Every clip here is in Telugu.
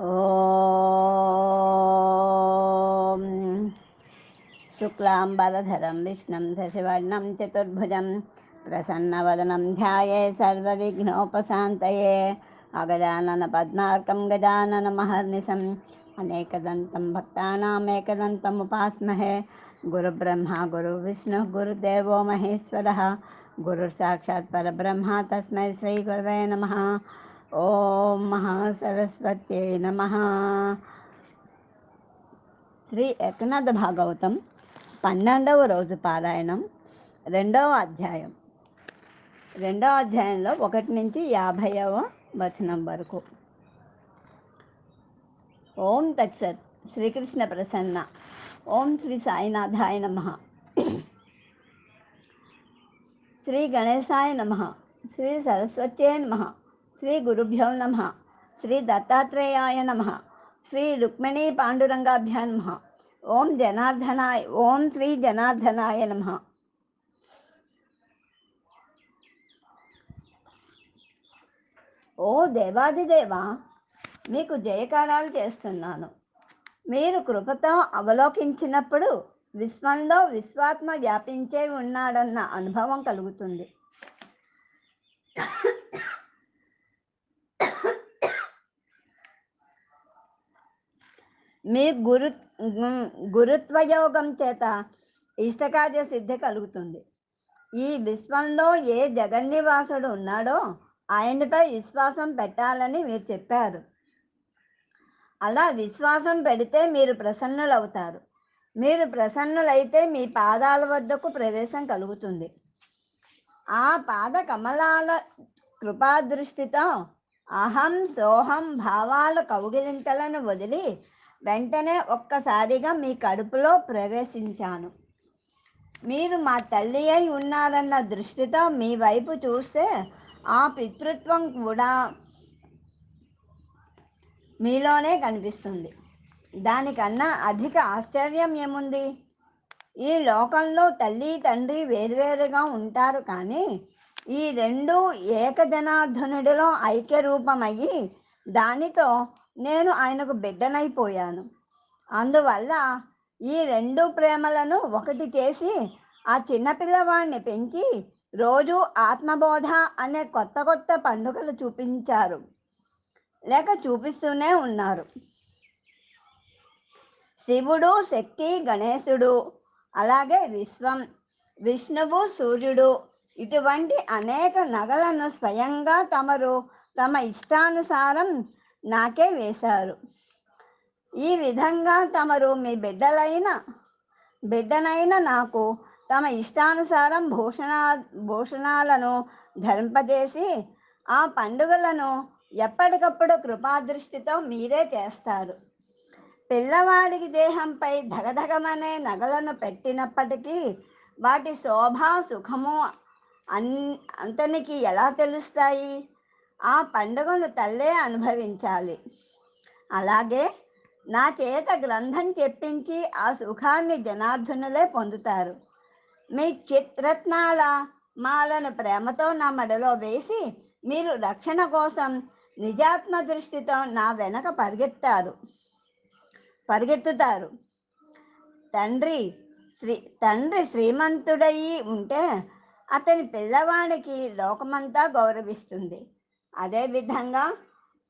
ॐ शुक्लाम्बरधरं, विष्णुं शशिवर्णं चतुर्भुजं, प्रसन्नवदनं ध्याये, सर्वविघ्नोपशान्तये अगजाननपद्मार्कं गजाननमहर्निशम्, अनेकदन्तं भक्तानामेकदन्तमुपास्महे गुरुब्रह्मा, गुरुविष्णुः, गुरुदेवो महेश्वरः गुरुसाक्षात् परब्रह्म, तस्मै श्रीगुरवे नमः। ఓం మహాసరస్వత్యై నమ. శ్రీ ఏకనాథ భాగవతం పన్నెండవ రోజు పారాయణం రెండవ అధ్యాయం. రెండవ అధ్యాయంలో ఒకటి నుంచి యాభైవ వచనం వరకు. ఓం తత్సత్ శ్రీకృష్ణ ప్రసన్న. ఓం శ్రీ సాయినాథాయ నమ. శ్రీ గణేశాయ నమ. శ్రీ సరస్వత్యే నమ. శ్రీ గురుభ్యో నమ. శ్రీ దత్తాత్రేయాయ నమ. శ్రీ రుక్మిణీ పాండురంగాభ్యా నమ. ఓం జనార్దనాయ ఓం శ్రీ జనార్దనాయ నమ. ఓ దేవాదిదేవ మీకు జయకారాలు చేస్తున్నాను. మీరు కృపతో అవలోకించినప్పుడు విశ్వంలో విశ్వాత్మ వ్యాపించే ఉన్నాడన్న అనుభవం కలుగుతుంది. మీ గురు గురుత్వయోగం చేత ఇష్టకార్య సిద్ధి కలుగుతుంది. ఈ విశ్వంలో ఏ జగన్నివాసుడు ఉన్నాడో ఆయనపై విశ్వాసం పెట్టాలని మీరు చెప్పారు. అలా విశ్వాసం పెడితే మీరు ప్రసన్నులవుతారు. మీరు ప్రసన్నులైతే మీ పాదాల వద్దకు ప్రవేశం కలుగుతుంది. ఆ పాద కమలాల కృపాదృష్టితో అహం సోహం భావాల కౌగిలింతలను వదిలి వెంటనే ఒక్కసారిగా మీ కడుపులో ప్రవేశించాను. మీరు మా తల్లి అయి ఉన్నారన్న దృష్టితో మీ వైపు చూస్తే ఆ పితృత్వం కూడా మీలోనే కనిపిస్తుంది. దానికన్నా అధిక ఆశ్చర్యం ఏముంది? ఈ లోకంలో తల్లి తండ్రి వేరువేరుగా ఉంటారు కానీ ఈ రెండు ఏకజనార్ధనుడిలో ఐక్య రూపమయ్యి దానితో నేను ఆయనకు బిడ్డనైపోయాను. అందువల్ల ఈ రెండు ప్రేమలను ఒకటి చేసి ఆ చిన్నపిల్లవాడిని పెంచి రోజు ఆత్మబోధ అనే కొత్త కొత్త పండుగలు చూపించారు. లేక చూపిస్తూనే ఉన్నారు. శివుడు శక్తి గణేశుడు అలాగే విశ్వం విష్ణువు సూర్యుడు ఇటువంటి అనేక నగలను స్వయంగా తమరు తమ ఇష్టానుసారం నాకే వేశారు. ఈ విధంగా తమరు మీ బిడ్డలైన బిడ్డనైన నాకు తమ ఇష్టానుసారం భూషణ భూషణాలను ధరింపజేసి ఆ పండుగలను ఎప్పటికప్పుడు కృపాదృష్టితో మీరే చేస్తారు. పిల్లవాడికి దేహంపై ధగధగమనే నగలను పెట్టినప్పటికీ వాటి శోభ సుఖము అన్ అంతనికి ఎలా తెలుస్తాయి? ఆ పండుగను తల్లే అనుభవించాలి. అలాగే నా చేత గ్రంథం చెప్పించి ఆ సుఖాన్ని జనార్దనులే పొందుతారు. మీ చిత్రత్నాల మాలను ప్రేమతో నా మెడలో వేసి మీరు రక్షణ కోసం నిజాత్మ దృష్టితో నా వెనక పరిగెత్తారు. పరిగెత్తుతారు. తండ్రి శ్రీ తండ్రి శ్రీమంతుడయి ఉంటే అతని పిల్లవాడికి లోకమంతా గౌరవిస్తుంది. అదేవిధంగా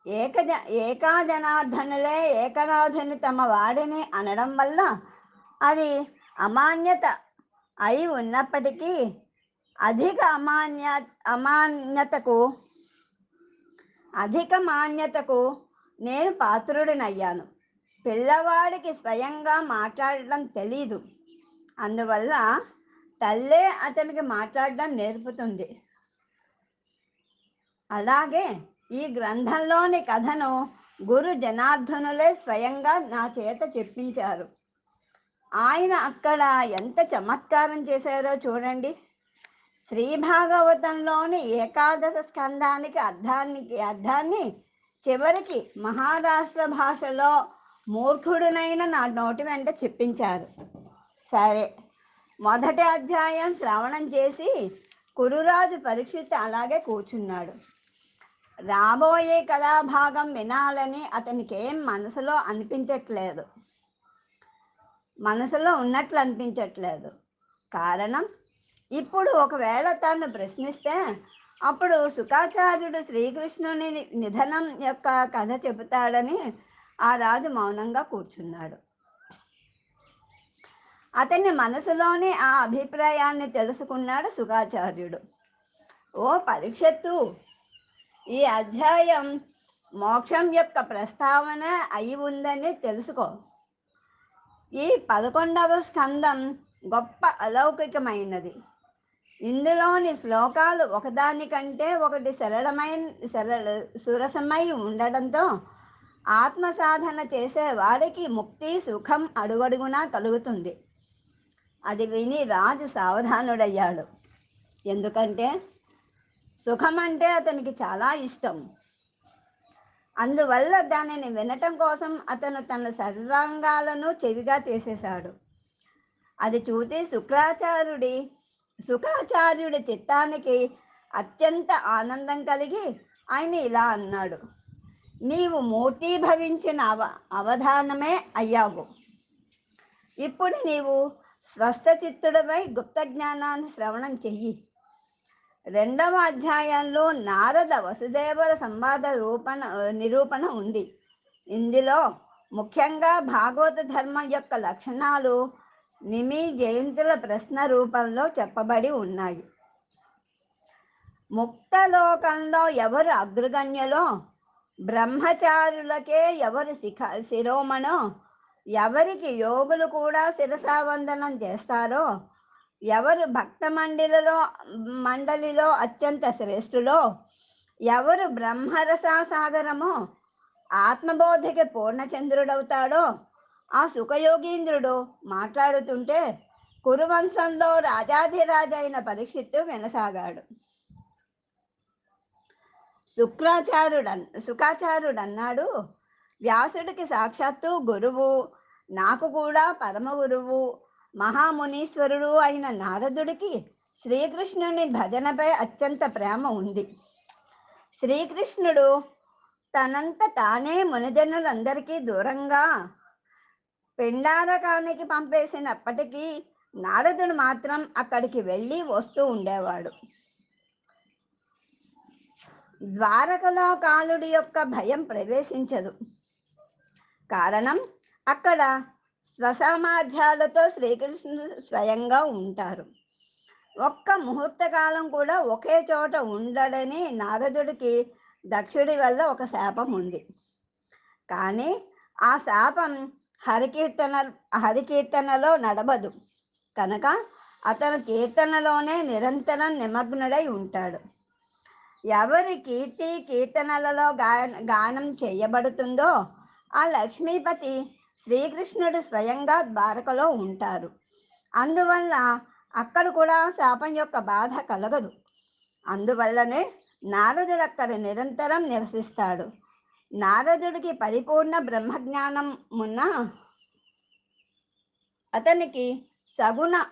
ఏకజ ఏకాజనార్ధనులే ఏకనాథుని తమ వాడిని అనడం వల్ల అది అమాన్యత అయి ఉన్నప్పటికీ అధిక అమాన్య అమాన్యతకు అధిక మాన్యతకు నేను పాత్రుడినయ్యాను. పిల్లవాడికి స్వయంగా మాట్లాడడం తెలీదు. అందువల్ల తల్లే అతనికి మాట్లాడడం నేర్పుతుంది. అలాగే ఈ గ్రంథంలోని కథను గురు జనార్దనులే స్వయంగా నా చేత చెప్పించారు. ఆయన అక్కడ ఎంత చమత్కారం చేశారో చూడండి. శ్రీ భాగవతంలోని ఏకాదశ స్కంధానికి అర్థానికి అర్థాన్ని చివరికి మహారాష్ట్ర భాషలో మూర్ఖుడునైన నా నోటి వెంట చెప్పించారు. సరే మొదటి అధ్యాయం శ్రవణం చేసి కురురాజు పరీక్షిత్ అలాగే కూర్చున్నాడు. రాబోయే కథాభాగం వినాలని అతనికి ఏం మనసులో అనిపించట్లేదు. మనసులో ఉన్నట్లు అనిపించట్లేదు. కారణం? ఇప్పుడు ఒకవేళ తాను ప్రశ్నిస్తే అప్పుడు సుఖాచార్యుడు శ్రీకృష్ణుని నిధనం యొక్క కథ చెబుతాడని ఆ రాజు మౌనంగా కూర్చున్నాడు. అతని మనసులోని ఆ అభిప్రాయాన్ని తెలుసుకున్నాడు సుఖాచార్యుడు. ఓ పరీక్షత్తు ఈ అధ్యాయం మోక్షం యొక్క ప్రస్తావన అయి ఉందని తెలుసుకో. ఈ పదకొండవ స్కందం గొప్ప అలౌకికమైనది. ఇందులోని శ్లోకాలు ఒకదానికంటే ఒకటి సరళమైన సరళ సురసమై ఉండడంతో ఆత్మ సాధన చేసే వాడికి ముక్తి సుఖం అడుగడుగునా కలుగుతుంది. అది విని రాజు సావధానుడయ్యాడు. ఎందుకంటే సుఖం అంటే అతనికి చాలా ఇష్టం. అందువల్ల దానిని వినటం కోసం అతను తన సర్వాంగాలను చెవిగా చేసేశాడు. అది చూసి శుక్రాచార్యుడి సుఖాచార్యుడి చిత్తానికి అత్యంత ఆనందం కలిగి ఆయన ఇలా అన్నాడు. నీవు మూర్తీభవించిన అవ అవధానమే అయ్యావు. ఇప్పుడు నీవు స్వస్థ చిత్తుడిపై గుప్త జ్ఞానాన్ని శ్రవణం చెయ్యి. రెండవ అధ్యాయంలో నారద వసుదేవర సంవాద రూపణ నిరూపణ ఉంది. ఇందులో ముఖ్యంగా భాగవత ధర్మం యొక్క లక్షణాలు నిమి జయంతుల ప్రశ్న రూపంలో చెప్పబడి ఉన్నాయి. ముక్త లోకంలో ఎవరు అగ్రగణ్యలో బ్రహ్మచారులకే ఎవరు శిఖ శిరోమణో ఎవరికి యోగులు కూడా శిరసావందనం చేస్తారో ఎవరు భక్త మండలిలో మండలిలో అత్యంత శ్రేష్ఠులో ఎవరు బ్రహ్మరసా సాగరమో ఆత్మబోధకి పూర్ణచంద్రుడవుతాడో ఆ సుఖయోగీంద్రుడు మాట్లాడుతుంటే కురువంశంలో రాజాధిరాజైన పరీక్షిత్తు వినసాగాడు. శుక్రాచార్యుడు అన్ వ్యాసుడికి సాక్షాత్తు గురువు నాకు కూడా పరమ గురువు మహామునీశ్వరుడు అయిన నారదుడికి శ్రీకృష్ణుని భజనపై అత్యంత ప్రేమ ఉంది. శ్రీకృష్ణుడు తనంత తానే మునిజనులందరికీ దూరంగా పిండారకానికి పంపేసినప్పటికీ నారదుడు మాత్రం అక్కడికి వెళ్ళి వస్తూ ఉండేవాడు. ద్వారకలో కాలుడి యొక్క భయం ప్రవేశించదు. కారణం అక్కడ స్వసామర్థ్యాలతో శ్రీకృష్ణుడు స్వయంగా ఉంటారు. ఒక్క ముహూర్త కాలం కూడా ఒకే చోట ఉండడని నారదుడికి దక్షుడి వల్ల ఒక శాపం ఉంది. కానీ ఆ శాపం హరికీర్తన హరికీర్తనలో నడవదు. కనుక అతను కీర్తనలోనే నిరంతరం నిమగ్నుడై ఉంటాడు. ఎవరి కీర్తి కీర్తనలలో గాయన గానం చేయబడుతుందో ఆ లక్ష్మీపతి శ్రీకృష్ణుడు స్వయంగా ద్వారకలో ఉంటారు. అందువల్ల అక్కడ కూడా శాపం యొక్క బాధ కలగదు. అందువల్లనే నారదుడు అక్కడ నిరంతరం నివసిస్తాడు. నారదుడికి పరిపూర్ణ బ్రహ్మజ్ఞానం ఉన్న అతనికి సగుణ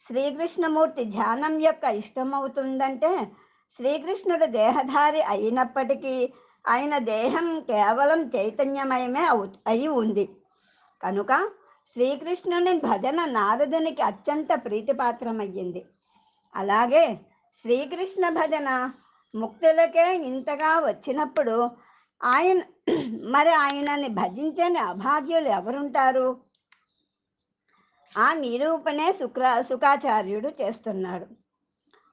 శ్రీకృష్ణమూర్తి ధ్యానం యొక్క ఇష్టమవుతుందంటే శ్రీకృష్ణుడు దేహధారి అయినప్పటికీ ఆయన దేహం కేవలం చైతన్యమయమే అవు అయి ఉంది. కనుక శ్రీకృష్ణుని భజన నారదునికి అత్యంత ప్రీతిపాత్రమయ్యింది. అలాగే శ్రీకృష్ణ భజన ముక్తులకే ఇంతగా వచ్చినప్పుడు ఆయన మరి ఆయనని భజించని అభాగ్యులు ఎవరుంటారు? ఆ నిరూపణే శుక్ర శుకాచార్యుడు చేస్తున్నాడు.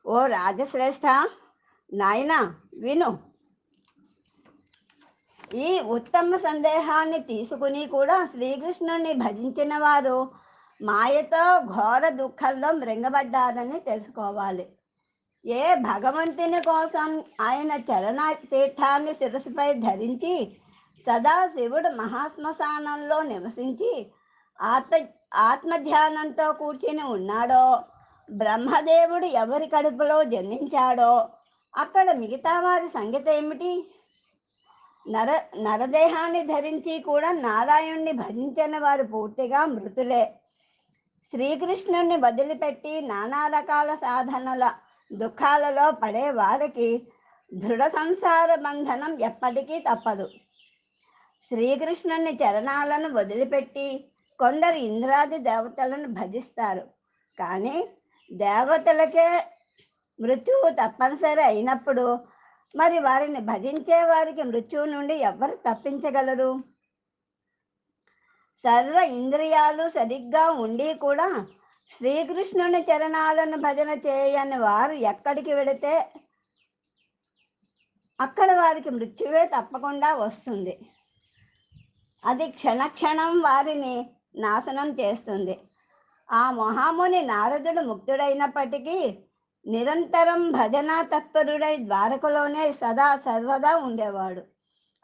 ఓ రాజశ్రేష్ఠ నాయన విను ఈ ఉత్తమ సందేహాన్ని తీసుకుని కూడా శ్రీకృష్ణుని భజించిన వారు మాయతో ఘోర దుఃఖంలో మృంగబడ్డారని తెలుసుకోవాలి. ఏ భగవంతుని కోసం ఆయన చరణ తీర్థాన్ని శిరస్సుపై ధరించి సదా శివుడు మహాశ్మశానంలో నివసించి ఆత్మ ఆత్మధ్యానంతో కూర్చుని ఉన్నాడో బ్రహ్మదేవుడు ఎవరి కడుపులో జన్మించాడో అక్కడ మిగతా వారి సంగతి ఏమిటి? నర నరదేహాన్ని ధరించి కూడా నారాయణ్ణి భజించని వారు పూర్తిగా మృతులే. శ్రీకృష్ణుణ్ణి వదిలిపెట్టి నానా రకాల సాధనల దుఃఖాలలో పడే వారికి దృఢ సంసార బంధనం ఎప్పటికీ తప్పదు. శ్రీకృష్ణుని చరణాలను వదిలిపెట్టి కొందరు ఇంద్రాది దేవతలను భజిస్తారు. కానీ దేవతలకే మృత్యువు తప్పనిసరి అయినప్పుడు మరి వారిని భజించే వారికి మృత్యువు నుండి ఎవరు తప్పించగలరు? సర్వ ఇంద్రియాలు సరిగ్గా ఉండి కూడా శ్రీకృష్ణుని చరణాలను భజన చేయని వారు ఎక్కడికి వెడితే అక్కడ వారికి మృత్యువే తప్పకుండా వస్తుంది. అది క్షణక్షణం వారిని నాశనం చేస్తుంది. ఆ మహాముని నారదుడు ముక్తుడైనప్పటికీ నిరంతరం భజనా తత్పరుడై ద్వారకలోనే సదా సర్వదా ఉండేవాడు.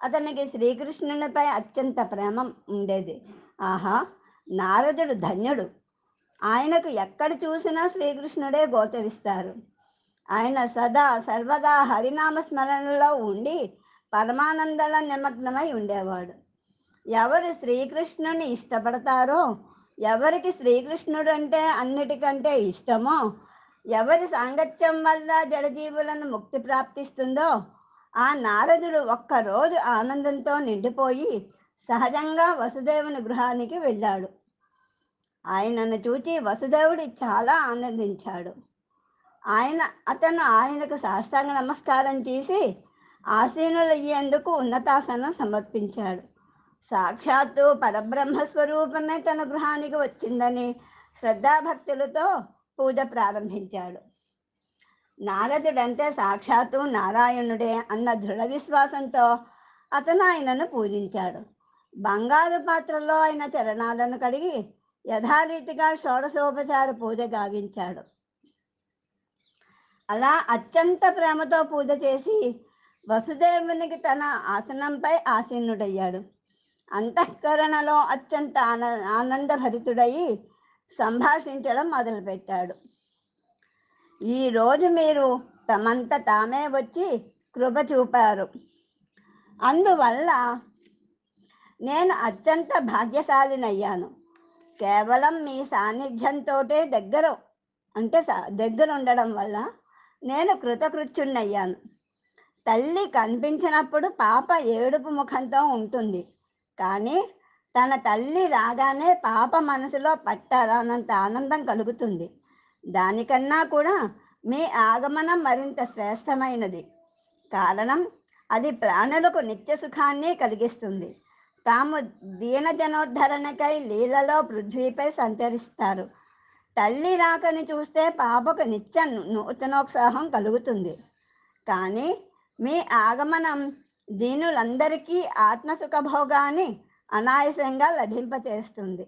అతనికి శ్రీకృష్ణునిపై అత్యంత ప్రేమ ఉండేది. ఆహా నారదుడు ధన్యుడు. ఆయనకు ఎక్కడ చూసినా శ్రీకృష్ణుడే గోచరిస్తారు. ఆయన సదా సర్వదా హరినామ స్మరణలో ఉండి పరమానందల నిమగ్నమై ఉండేవాడు. ఎవరు శ్రీకృష్ణుని ఇష్టపడతారో ఎవరికి శ్రీకృష్ణుడు అంటే అన్నిటికంటే ఇష్టమో ఎవరి సాంగత్యం వల్ల జడజీవులను ముక్తి ప్రాప్తిస్తుందో ఆ నారదుడు ఒక్కరోజు ఆనందంతో నిండిపోయి సహజంగా వసుదేవుని గృహానికి వెళ్ళాడు. ఆయనను చూచి వసుదేవుడు చాలా ఆనందించాడు. ఆయన అతను ఆయనకు సాష్టాంగ నమస్కారం చేసి ఆసీనులయ్యేందుకు ఉన్నతాసనం సమర్పించాడు. సాక్షాత్తు పరబ్రహ్మ స్వరూపమే తన గృహానికి వచ్చిందని శ్రద్ధాభక్తులతో పూజ ప్రారంభించాడు. నారదుడంటే సాక్షాత్తు నారాయణుడే అన్న దృఢ విశ్వాసంతో అతను ఆయనను పూజించాడు. బంగారు పాత్రలో ఆయన చరణాలను కడిగి యథారీతిగా షోడశోపచార పూజ గావించాడు. అలా అత్యంత ప్రేమతో పూజ చేసి వసుదేవునికి తన ఆసనంపై ఆసీనుడయ్యాడు. అంతఃకరణలో అత్యంత ఆన ఆనందభరితుడయి సంభాషించడం మొదలుపెట్టాడు. ఈరోజు మీరు తమంత తామే వచ్చి కృప చూపారు. అందువల్ల నేను అత్యంత భాగ్యశాలినయ్యాను. కేవలం మీ సాన్నిధ్యంతో దగ్గర అంటే దగ్గర ఉండడం వల్ల నేను కృతకృత్యున్నయ్యాను తల్లి కనిపించినప్పుడు పాప ఏడుపు ముఖంతో ఉంటుంది. కానీ తన తల్లి రాగానే పాప మనసులో పట్టారానంత ఆనందం కలుగుతుంది. దానికన్నా కూడా మీ ఆగమనం మరింత శ్రేష్టమైనది. కారణం అది ప్రాణులకు నిత్య సుఖాన్ని కలిగిస్తుంది. తాము దీనజనోద్ధరణకై లీలలో పృథ్వీపై సంచరిస్తారు. తల్లి రాకని చూస్తే పాపకు నిత్య నూతనోత్సాహం కలుగుతుంది. కానీ మీ ఆగమనం దీనులందరికీ ఆత్మసుఖభోగాన్ని అనాయాసంగా లభింపచేస్తుంది.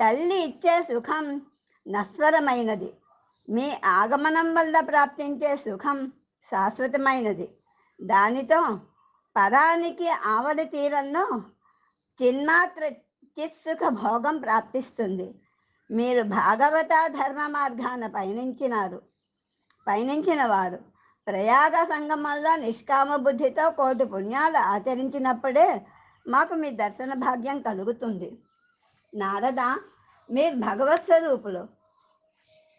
తల్లి ఇచ్చే సుఖం నశ్వరమైనది. మీ ఆగమనం వల్ల ప్రాప్తించే సుఖం శాశ్వతమైనది. దానితో పరానికి ఆవలి తీరంలో చిన్మాత్ర చిత్సుఖ భోగం ప్రాప్తిస్తుంది. మీరు భాగవత ధర్మ మార్గాన పయనించినారు. పయనించిన వారు ప్రయాగ సంగమంలో నిష్కామ బుద్ధితో కోటి పుణ్యాలు ఆచరించినప్పుడే మాకు మీ దర్శన భాగ్యం కలుగుతుంది. నారద మీరు భగవత్ స్వరూపులు.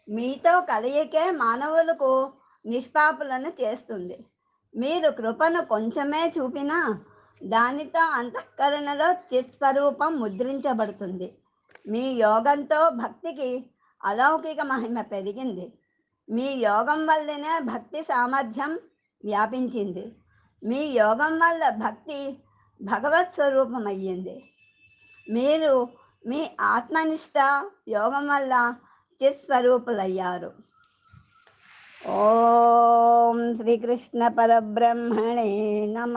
మీతో కలయికే మానవులకు నిష్పాపులను చేస్తుంది. మీరు కృపను కొంచెమే చూపినా దానితో అంతఃకరణలో చిత్స్వరూపం ముద్రించబడుతుంది. మీ యోగంతో భక్తికి అలౌకిక మహిమ పెరిగింది. మీ యోగం వల్లనే భక్తి సామర్థ్యం వ్యాపించింది. మీ యోగం వల్ల భక్తి భగవత్ స్వరూపమయ్యింది మీరు మీ ఆత్మనిష్ట యోగం వల్ల స్వరూపులయ్యారు ఓం శ్రీకృష్ణ పరబ్రహ్మణే నమ.